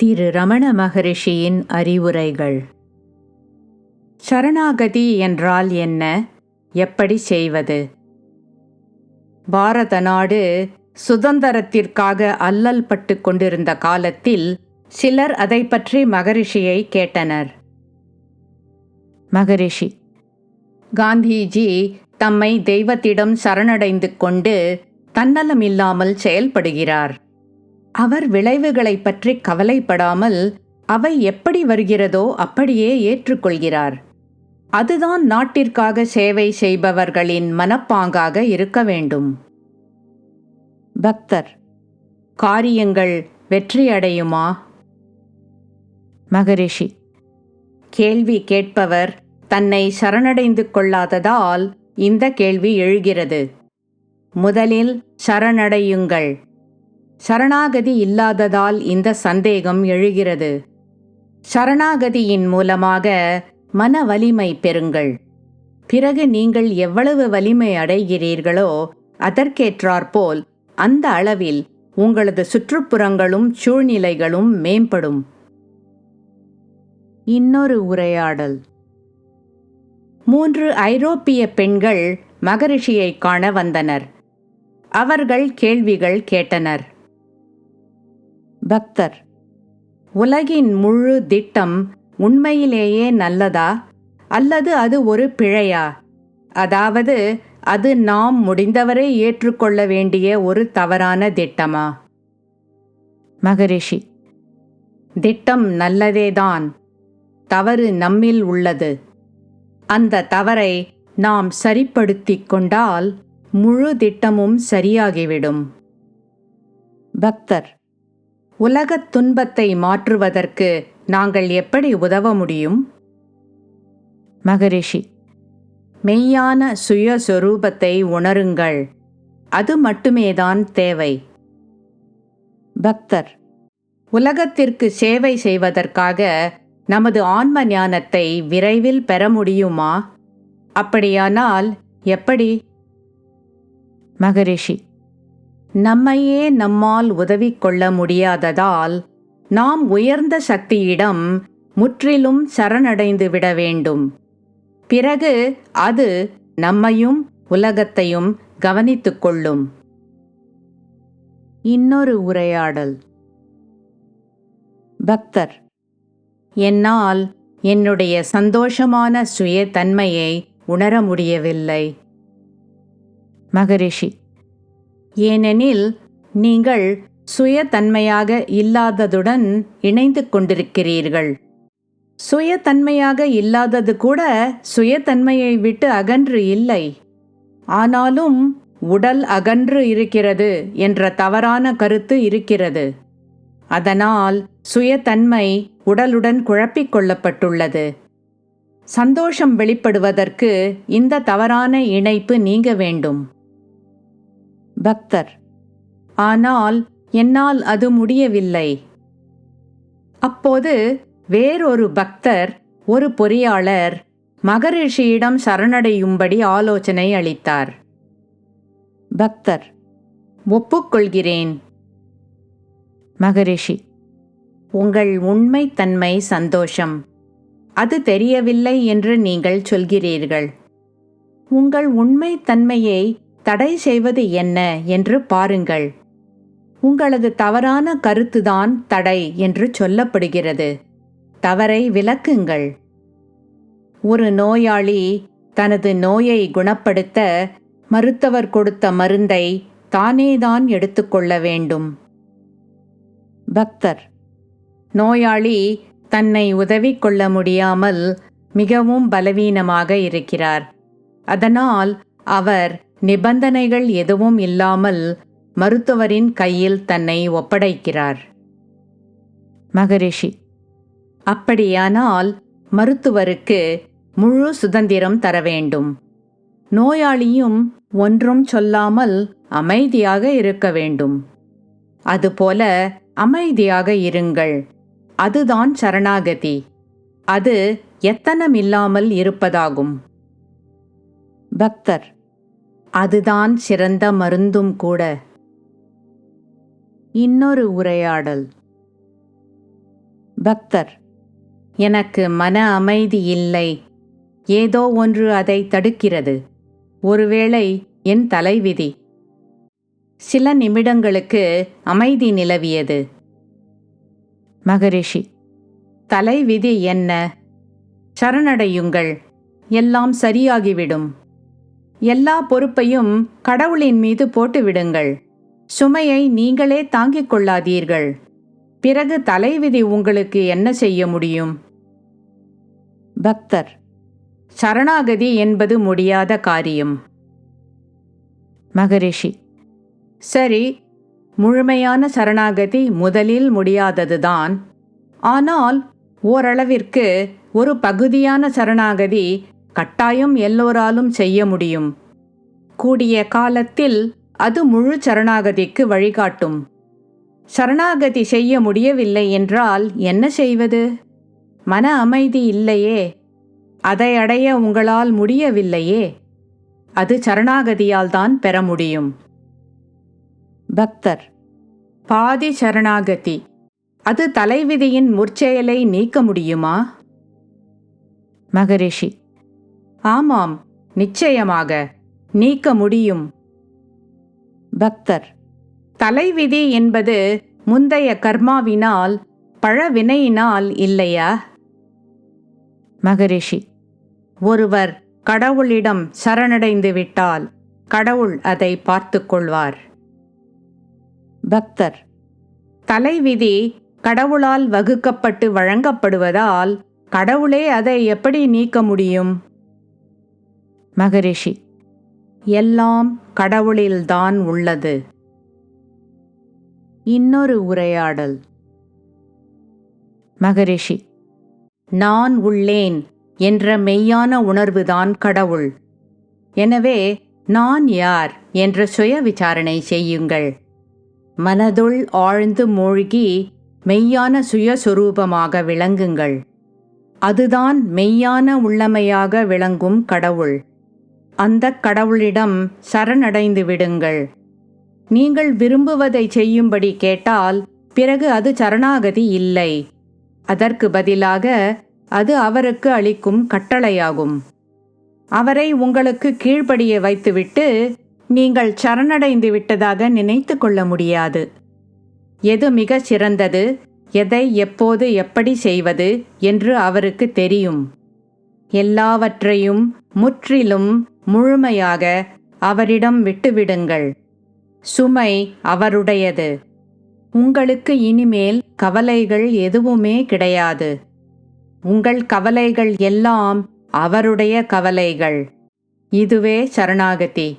திரு ரமண மகரிஷியின் அறிவுரைகள். சரணாகதி என்றால் என்ன? எப்படி செய்வது? பாரத நாடு சுதந்திரத்திற்காக அல்லல் பட்டு கொண்டிருந்த காலத்தில் சிலர் அதை பற்றி மகரிஷியை கேட்டனர். மகரிஷி காந்திஜி தம்மை தெய்வத்திடம் சரணடைந்து கொண்டு தன்னலமில்லாமல் செயல்படுகிறார். அவர் விளைவுகளைப் பற்றி கவலைப்படாமல் அவை எப்படி வருகிறதோ அப்படியே ஏற்றுக்கொள்கிறார். அதுதான் நாட்டிற்காக சேவை செய்பவர்களின் மனப்பாங்காக இருக்க வேண்டும். பக்தர் காரியங்கள் வெற்றியடையுமா? மகரிஷி கேள்வி கேட்பவர் தன்னை சரணடைந்து கொள்ளாததால் இந்த கேள்வி எழுகிறது. முதலில் சரணடையுங்கள். சரணாகதி இல்லாததால் இந்த சந்தேகம் எழுகிறது. சரணாகதியின் மூலமாக மன வலிமை பெறுங்கள். பிறகு நீங்கள் எவ்வளவு வலிமை அடைகிறீர்களோ அதற்கேற்றாற்போல் அந்த அளவில் உங்களது சுற்றுப்புறங்களும் சூழ்நிலைகளும் மேம்படும். இன்னொரு உரையாடல். மூன்று ஐரோப்பிய பெண்கள் மகரிஷியை காண வந்தனர். அவர்கள் கேள்விகள் கேட்டனர். பக்தர். உலகின் முழு திட்டம் உண்மையிலேயே நல்லதா? அல்லது அது ஒரு பிழையா? அதாவது அது நாம் முடிந்தவரை ஏற்றுக்கொள்ள வேண்டிய ஒரு தவறான திட்டமா? மகரிஷி திட்டம் நல்லதேதான். தவறு நம்மில் உள்ளது. அந்த தவறை நாம் சரிப்படுத்திக் கொண்டால் முழு திட்டமும் சரியாகிவிடும். பக்தர் உலகத் துன்பத்தை மாற்றுவதற்கு நாங்கள் எப்படி உதவ முடியும்? மகரிஷி மெய்யான சுயஸ்வரூபத்தை உணருங்கள். அது மட்டுமேதான் தேவை. பக்தர் உலகத்திற்கு சேவை செய்வதற்காக நமது ஆன்ம ஞானத்தை விரைவில் பெற முடியுமா? அப்படியானால் எப்படி? மகரிஷி நம்மையே நம்மால் உதவி கொள்ள முடியாததால் நாம் உயர்ந்த சக்தியிடம் முற்றிலும் சரணடைந்து விட வேண்டும். பிறகு அது நம்மையும் உலகத்தையும் கவனித்துக் கொள்ளும். இன்னொரு உரையாடல். பக்தர் என்னால் என்னுடைய சந்தோஷமான சுய தன்மையை உணர முடியவில்லை. மகரிஷி ஏனெனில் நீங்கள் சுயதன்மையாக இல்லாததுடன் இணைந்து கொண்டிருக்கிறீர்கள். சுயதன்மையாக இல்லாதது கூட சுயதன்மையை விட்டு அகன்று இல்லை. ஆனாலும் உடல் அகன்று இருக்கிறது என்ற தவறான கருத்து இருக்கிறது. அதனால் சுயதன்மை உடலுடன் குழப்பிக் கொள்ளப்பட்டுள்ளது. சந்தோஷம் வெளிப்படுவதற்கு இந்த தவறான இணைப்பு நீங்க வேண்டும். பக்தர். ஆனால் என்னால் அது முடியவில்லை. அப்போது வேறொரு பக்தர் ஒரு பொறியாளர் மகரிஷியிடம் சரணடையும்படி ஆலோசனை அளித்தார். பக்தர் ஒப்புக்கொள்கிறேன். மகரிஷி உங்கள் உண்மை தன்மை சந்தோஷம். அது தெரியவில்லை என்று நீங்கள் சொல்கிறீர்கள். உங்கள் உண்மை தன்மையை தடை செய்வது என்ன என்று பாருங்கள். உங்களது தவறான கருத்துதான் தடை என்று சொல்லப்படுகிறது. தவறை விளக்குங்கள். ஒரு நோயாளி தனது நோயை குணப்படுத்த மருத்துவர் கொடுத்த மருந்தை தானேதான் எடுத்துக்கொள்ள வேண்டும். பக்தர். நோயாளி தன்னை உதவி கொள்ள முடியாமல் மிகவும் பலவீனமாக இருக்கிறார். அதனால் அவர் நிபந்தனைகள் எதுவும் இல்லாமல் மருத்துவரின் கையில் தன்னை ஒப்படைக்கிறார். மகரிஷி அப்படியானால் மருத்துவருக்கு முழு சுதந்திரம் தர வேண்டும். நோயாளியும் ஒன்றும் சொல்லாமல் அமைதியாக இருக்க வேண்டும். அதுபோல அமைதியாக இருங்கள். அதுதான் சரணாகதி. அது எத்தனமில்லாமல் இருப்பதாகும். பக்தர் அதுதான் சிறந்த மருந்தும் கூட. இன்னொரு உரையாடல். பக்தர் எனக்கு மன அமைதி இல்லை. ஏதோ ஒன்று அதை தடுக்கிறது. ஒருவேளை என் தலைவிதி. சில நிமிடங்களுக்கு அமைதி நிலவியது. மகரிஷி தலைவிதி என்ன? சரணடையுங்கள். எல்லாம் சரியாகிவிடும். எல்லா பொறுப்பையும் கடவுளின் மீது போட்டுவிடுங்கள். சுமையை நீங்களே தாங்கிக் கொள்ளாதீர்கள். பிறகு தலைவிதி உங்களுக்கு என்ன செய்ய முடியும்? பக்தர் சரணாகதி என்பது முடியாத காரியம். மகரிஷி சரி முழுமையான சரணாகதி முதலில் முடியாததுதான். ஆனால் ஓரளவிற்கு ஒரு பகுதியான சரணாகதி கட்டாயம் எல்லோராலும் செய்ய முடியும். கூடிய காலத்தில் அது முழு சரணாகதிக்கு வழிகாட்டும். சரணாகதி செய்ய முடியவில்லை என்றால் என்ன செய்வது? மன அமைதி இல்லையே. அதை அடைய உங்களால் முடியவில்லையே. அது சரணாகதியால் தான் பெற முடியும். பக்தர். பாதி சரணாகதி. அது தலைவிதியின் முற்செயலை நீக்க முடியுமா? மகரிஷி. ஆமாம் நிச்சயமாக. நீக்க முடியும். பக்தர். தலைவிதி என்பது முந்தைய கர்மாவினால் பழவினையினால் இல்லையா? மகரிஷி. ஒருவர் கடவுளிடம் சரணடைந்து விட்டால் கடவுள் அதை பார்த்துக்கொள்வார் பக்தர். தலைவிதி கடவுளால் வகுக்கப்பட்டு வழங்கப்படுவதால் கடவுளே அதை எப்படி நீக்க முடியும்? மகரிஷி எல்லாம் கடவுளில்தான் உள்ளது. இன்னொரு உரையாடல். மகரிஷி நான் உள்ளேன் என்ற மெய்யான உணர்வுதான் கடவுள். எனவே நான் யார் என்ற சுய விசாரணை செய்யுங்கள். மனதுள் ஆழ்ந்து மூழ்கி மெய்யான சுயஸ்வரூபமாக விளங்குங்கள். அதுதான் மெய்யான உள்ளமையாக விளங்கும் கடவுள். அந்த கடவுளிடம் சரணடைந்து விடுங்கள். நீங்கள் விரும்புவதை செய்யும்படி கேட்டால் பிறகு அது சரணாகதி இல்லை. அதற்கு பதிலாக அது அவருக்கு அளிக்கும் கட்டளையாகும். அவரை உங்களுக்கு கீழ்ப்படிய வைத்துவிட்டு நீங்கள் சரணடைந்து விட்டதாக நினைத்து கொள்ள முடியாது. எது மிக சிறந்தது எதை எப்போது எப்படி செய்வது என்று அவருக்கு தெரியும். எல்லாவற்றையும் முற்றிலும் முழுமையாக அவரிடம் விட்டுவிடுங்கள். சுமை அவருடையது. உங்களுக்கு இனிமேல் கவலைகள் எதுவுமே கிடையாது. உங்கள் கவலைகள் எல்லாம் அவருடைய கவலைகள். இதுவே சரணாகதி.